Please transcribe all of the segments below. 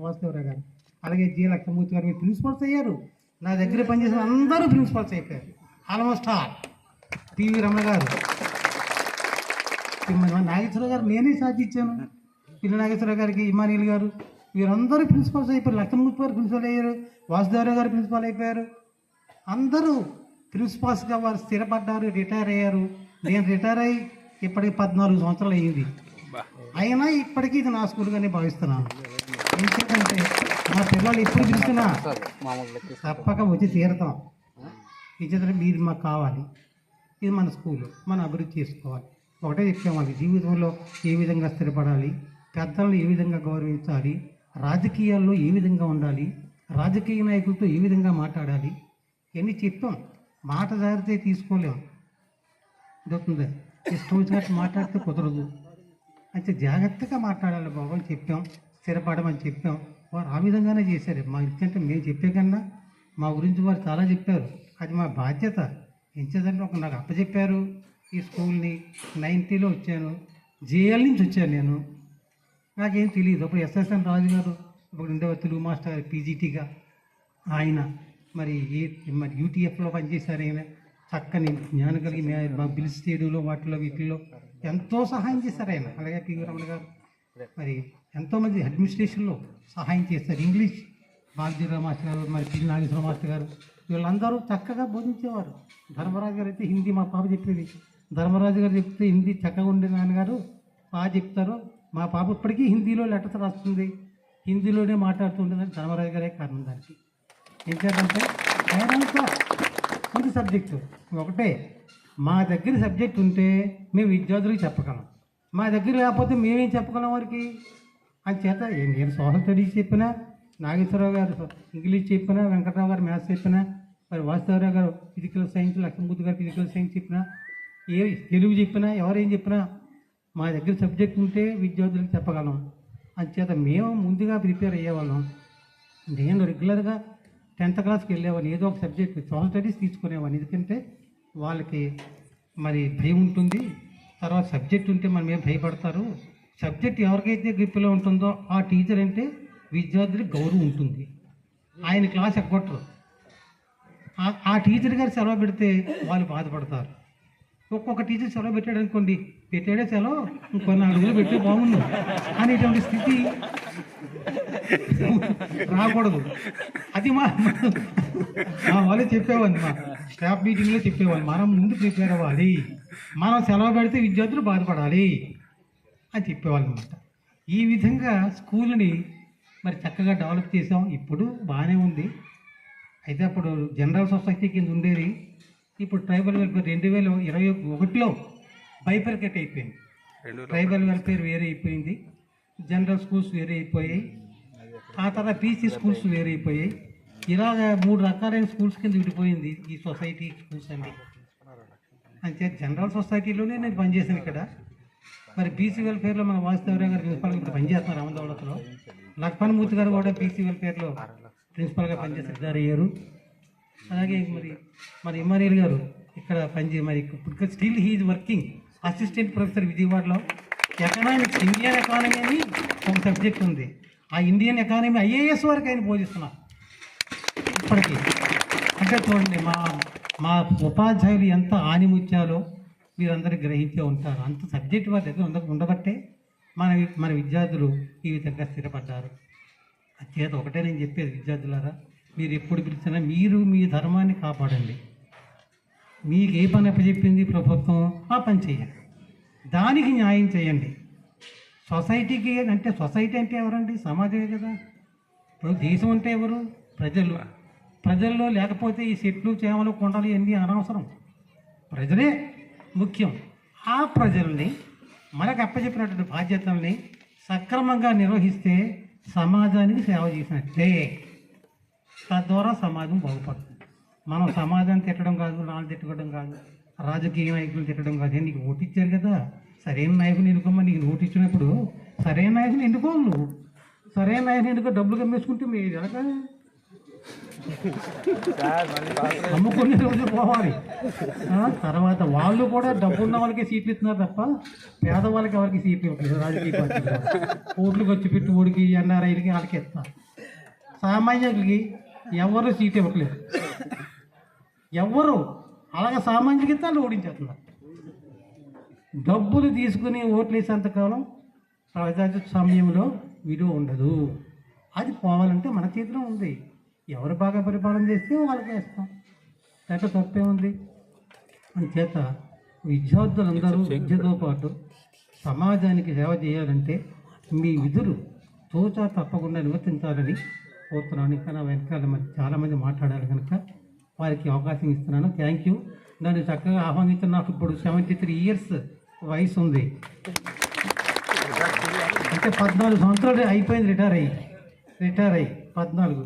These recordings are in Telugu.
వాసుదేవరావు గారు. అలాగే జి. లక్ష్మమూర్తి గారు మీరు ప్రిన్సిపల్స్ అయ్యారు. నా దగ్గర పనిచేసిన అందరూ ప్రిన్సిపల్స్ అయిపోయారు. ఆల్మోస్ట్ ఆల్ పివి రమణ గారు. నాగేశ్వరరావు గారు నేనే సాధించాను పిల్ల నాగేశ్వరరావు గారికి ఇమానీల్ గారు వీరందరూ ప్రిన్సిపల్స్ అయిపోయారు. లక్ష్మణమూర్తి గారు ప్రిన్సిపల్ అయ్యారు. వాసుదేవరావు గారు ప్రిన్సిపల్ అయిపోయారు. అందరూ ప్రిన్సిపాల్స్గా వారు స్థిరపడ్డారు రిటైర్ అయ్యారు. నేను రిటైర్ అయ్యి ఇప్పటికి పద్నాలుగు సంవత్సరాలు అయ్యింది. అయినా ఇప్పటికీ ఇది నా స్కూల్గానే భావిస్తున్నాను. ఎందుకంటే మా పిల్లలు ఎప్పుడు చూస్తున్నా తప్పక వచ్చి తీరతాం. ఇచ్చేది మీరు మాకు కావాలి. ఇది మన స్కూల్. మనం అభివృద్ధి చేసుకోవాలి. ఒకటే చెప్పాం వాళ్ళకి జీవితంలో ఏ విధంగా స్థిరపడాలి పెద్దలను ఏ విధంగా గౌరవించాలి రాజకీయాల్లో ఏ విధంగా ఉండాలి రాజకీయ నాయకులతో ఏ విధంగా మాట్లాడాలి ఇవన్నీ చెప్పాం. మాట జారితే తీసుకోలేం. దొరుకుతుంది ఇష్టం వచ్చినట్టు మాట్లాడితే కుదరదు. అయితే జాగ్రత్తగా మాట్లాడాలి బాబు అని చెప్పాం. స్థిరపడమని చెప్పాం. వారు ఆ విధంగానే చేశారు. మా ఎందుకంటే మేము చెప్పే కన్నా మా గురించి వారు చాలా చెప్పారు. అది మా బాధ్యత. ఎంచేదంటే ఒక నాకు అప్పచెప్పారు. ఈ స్కూల్ని నైంటీలో వచ్చాను. జేఎల్ నుంచి వచ్చాను నేను. నాకేం తెలియదు అప్పుడు ఎస్ఎస్ఎన్ రాజు గారు ఇప్పుడు ఉండేవారు తెలుగు మాస్టర్ గారు పీజీటీగా ఆయన మరి ఏ మరి యూటీఎఫ్లో పనిచేశారు ఆయన. చక్కని జ్ఞానం కలిగి మా బిల్ స్టేడియంలో వాటిలో వీటిల్లో ఎంతో సహాయం చేశారు ఆయన. అలాగే పివి రమణ గారు. మరి ఎంతోమంది అడ్మినిస్ట్రేషన్లో సహాయం చేస్తారు. ఇంగ్లీష్ బాలజీరావు మాస్టర్ గారు మరి పిల్ల నాగేశ్వర మాస్టర్ గారు వీళ్ళందరూ చక్కగా బోధించేవారు. ధర్మరాజు గారు అయితే హిందీ మా పాప చెప్పేది. ధర్మరాజు గారు చెప్తే హిందీ చక్కగా ఉండే నాన్నగారు బాగా చెప్తారు. మా పాప ఇప్పటికీ హిందీలో లెటర్స్ రాస్తుంది. హిందీలోనే మాట్లాడుతుంటుందని ధర్మరాజు గారే కారణం దానికి. ఏంటంటే ఆయనంతా మంచి సబ్జెక్టు ఒకటే. మా దగ్గర సబ్జెక్ట్ ఉంటే మేము విద్యార్థులకు చెప్పగలం. మా దగ్గర లేకపోతే మేమేం చెప్పగలం వారికి? చేత నేను సోషల్ స్టడీస్ చెప్పినా నాగేశ్వరరావు గారు ఇంగ్లీష్ చెప్పినా వెంకటరావు గారు మ్యాథ్స్ చెప్పినా మరి వాసుదేవరావు గారు ఫిజికల్ సైన్స్ లక్ష్మణమూర్తి గారు ఫిజికల్ సైన్స్ చెప్పినా ఏ తెలుగు చెప్పినా ఎవరేం చెప్పినా మా దగ్గర సబ్జెక్ట్ ఉంటే విద్యార్థులకు చెప్పగలం. అంచేత మేము ముందుగా ప్రిపేర్ అయ్యేవాళ్ళం. నేను రెగ్యులర్గా టెన్త్ క్లాస్కి వెళ్ళేవాడిని. ఏదో ఒక సబ్జెక్ట్ సోషల్ స్టడీస్ తీసుకునేవాడిని. ఎందుకంటే వాళ్ళకి మరి భయం ఉంటుంది. తర్వాత సబ్జెక్ట్ ఉంటే మనం ఏం భయపడతారు? సబ్జెక్ట్ ఎవరికైతే గ్రిప్లో ఉంటుందో ఆ టీచర్ అంటే విద్యార్థులకు గౌరవం ఉంటుంది. ఆయన క్లాస్ ఎగ్గొట్టరు. ఆ- టీచర్ గారు సెలవు పెడితే వాళ్ళు బాధపడతారు. ఒక్కొక్క టీచర్ సెలవు పెట్టాడు అనుకోండి పెట్టాడే సెలవు కొన్ని నాలుగు రోజులు బాగుంది అనేటువంటి స్థితి రాకూడదు. అది మా మా వాళ్ళు మా స్టాఫ్ మీటింగ్లో చెప్పేవాళ్ళు మనం ముందు ప్రిపేర్ అవ్వాలి. మనం సెలవు పెడితే విద్యార్థులు బాధపడాలి. అని చెప్పేవాళ్ళు అనమాట ఈ విధంగా స్కూల్ని మరి చక్కగా డెవలప్ చేసాం ఇప్పుడు బాగానే ఉంది. అయితే అప్పుడు జనరల్ సొసైటీ కింద ఉండేది. ఇప్పుడు ట్రైబల్ వెల్ఫేర్ రెండు వేల ఇరవై ఒకటిలో బైపర్కెట్ అయిపోయింది. ట్రైబల్ వెల్ఫేర్ వేరే అయిపోయింది. జనరల్ స్కూల్స్ వేరే అయిపోయాయి. ఆ తర్వాత పీసీ స్కూల్స్ వేరే అయిపోయాయి. ఇలాగ మూడు రకాలైన స్కూల్స్ కింద విడిపోయింది ఈ సొసైటీ స్కూల్స్ అన్ని. అంతే జనరల్ సొసైటీలోనే నేను పనిచేశాను ఇక్కడ. మరి బీసీ వెల్ఫేర్లో మన వాసుదేవరావు గారు ప్రిన్సిపల్గా ఇప్పుడు పనిచేస్తున్నారు రామదౌలతలో లక్ష్మణమూర్తి గారు కూడా బీసీ వెల్ఫేర్లో ప్రిన్సిపల్గా పనిచేసి అయ్యారు. అలాగే మరి మరి ఇమానియల్ గారు ఇక్కడ పనిచే మరి ఇప్పుడు still he working assistant professor విజయవాడలో. ఎకనామిక్స్ ఇండియన్ ఎకానమీ అని ఒక సబ్జెక్ట్ ఉంది. ఆ ఇండియన్ ఎకానమీ ఐఏఎస్ వరకు ఆయన బోధిస్తున్నారు. ఇప్పటికీ. అంటే చూడండి మా మా ఉపాధ్యాయులు ఎంత ఆనిముత్యాలో మీరందరూ గ్రహించే ఉంటారు. అంత సబ్జెక్ట్ వారి దగ్గర ఉండ ఉండబట్టే మన మన విద్యార్థులు ఈ విధంగా స్థిరపడ్డారు. చేత ఒకటే నేను చెప్పేది విద్యార్థులారా మీరు ఎప్పుడు పిలిచినా మీరు మీ ధర్మాన్ని కాపాడండి. మీకు ఏ పని అప్పచెప్పింది ప్రభుత్వం ఆ పని చేయండి. దానికి న్యాయం చేయండి. సొసైటీకి అంటే సొసైటీ అంటే ఎవరండి? సమాజమే కదా. ఇప్పుడు దేశం అంటే ఎవరు? ప్రజలు. ప్రజల్లో లేకపోతే ఈ చెట్లు చేమలు కొండలు ఇవన్నీ అనవసరం. ప్రజలే. ముఖ్యం. ఆ ప్రజల్ని మనకు అప్పచెప్పినటువంటి బాధ్యతల్ని సక్రమంగా నిర్వహిస్తే సమాజానికి సేవ చేసినట్లే. తద్వారా సమాజం బాగుపడుతుంది. మనం సమాజాన్ని తిట్టడం కాదు నాన్న తిట్టడం కాదు రాజకీయ నాయకులు తిట్టడం కాదు. నీకు ఓటిచ్చారు కదా? సరైన నాయకుని ఎన్నుకోమని నీకు ఓటు ఇచ్చినప్పుడు సరైన నాయకుని ఎన్నుకోవాలి నువ్వు సరైన నాయకుని ఎన్నుకో డబ్బులు కమ్మేసుకుంటే మీరు ఎలా అమ్ముకునే రోజు పోవాలి. తర్వాత వాళ్ళు కూడా డబ్బున్న వాళ్ళకి సీట్లు ఇస్తున్నారు తప్ప పేదవాళ్ళకి ఎవరికి సీట్లు ఇవ్వట్లేదు రాజకీయ పార్టీలు. ఓట్లు ఖర్చు పెట్టి ఊడికి ఎన్ఆర్ఐలకి వాళ్ళకి ఇస్తున్నారు సామాన్యులకి ఎవరు సీట్ ఇవ్వట్లేదు. ఎవరు? అలాగే సామాన్యులకి ఇస్తే వాళ్ళు ఓడించేస్తున్నారు. డబ్బులు తీసుకుని ఓట్లు వేసేంతకాలం సమయంలో విలువ ఉండదు. అది పోవాలంటే మన చేతిలో ఉంది. ఎవరు బాగా పరిపాలన చేస్తే వాళ్ళకి వేస్తాం దాంట్లో తప్పే ఉంది. చేత విద్యార్థులందరూ విద్యతో పాటు సమాజానికి సేవ చేయాలంటే మీ విధులు తోచా తప్పకుండా నిర్వర్తించాలని కోరుతున్నాను. ఇంకా నా వెనకాల చాలామంది మాట్లాడాలి కనుక వారికి అవకాశం ఇస్తున్నాను. థ్యాంక్ యూ నన్ను చక్కగా ఆహ్వానించిన నాకు ఇప్పుడు సెవెంటీ త్రీ ఇయర్స్ వయసు ఉంది. అంటే పద్నాలుగు సంవత్సరాలు అయిపోయింది రిటైర్ అయ్యి. రిటైర్ అయ్యి పద్నాలుగు.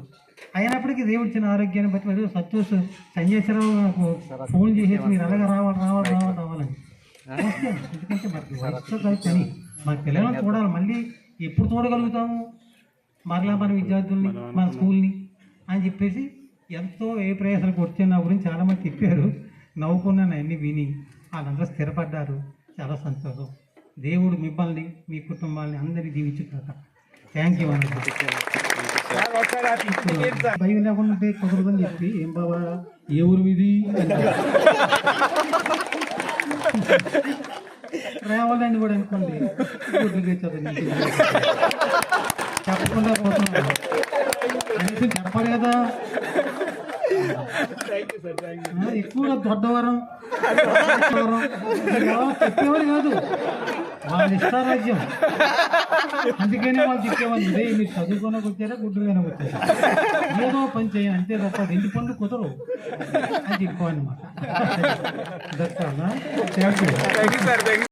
అయినప్పటికీ దేవుడు ఇచ్చిన ఆరోగ్యాన్ని బట్టి మరి సంతోష్ సంజయశ్వరరావు నాకు ఫోన్ చేసేసి మీరు అలాగే రావాలి రావాలి రావాలి రావాలని. ఎందుకంటే వయసుతో కాదు పని. మన పిల్లలను చూడాలి. మళ్ళీ ఎప్పుడు చూడగలుగుతాము? మరలా మన విద్యార్థుల్ని మన స్కూల్ని అని చెప్పేసి ఎంతో ఏ ప్రయాసాలకు వచ్చే నా గురించి చాలామంది చెప్పారు. నవ్వుకున్నాను అన్నీ విని. వాళ్ళందరూ స్థిరపడ్డారు. చాలా సంతోషం. దేవుడు మిమ్మల్ని మీ కుటుంబాన్ని అందరినీ దీవించుతాక థ్యాంక్ యూ అన్నది భయం లేకుండా కుదరదని చెప్పి ఏం బాబా ఏ ఊరు మీది అన్నారు. కూడా అనుకోండి గుడ్లు చెప్పకుండా పోతున్నాను కనీసం చెప్పాలి కదా ఎక్కువగా దొడ్డవరం చెప్పేవారు కాదు వాళ్ళ ఇష్టారాజ్యం. అందుకనే వాళ్ళు చెప్పేవాళ్ళు ఇదే మీరు చదువుకోనకు వచ్చారా గుడ్డుగానే వచ్చారా ఏదో పని చేయండి అంతే తప్ప రెండు పనులు కుదరవు. అనమాట దట్స్ థ్యాంక్ యూ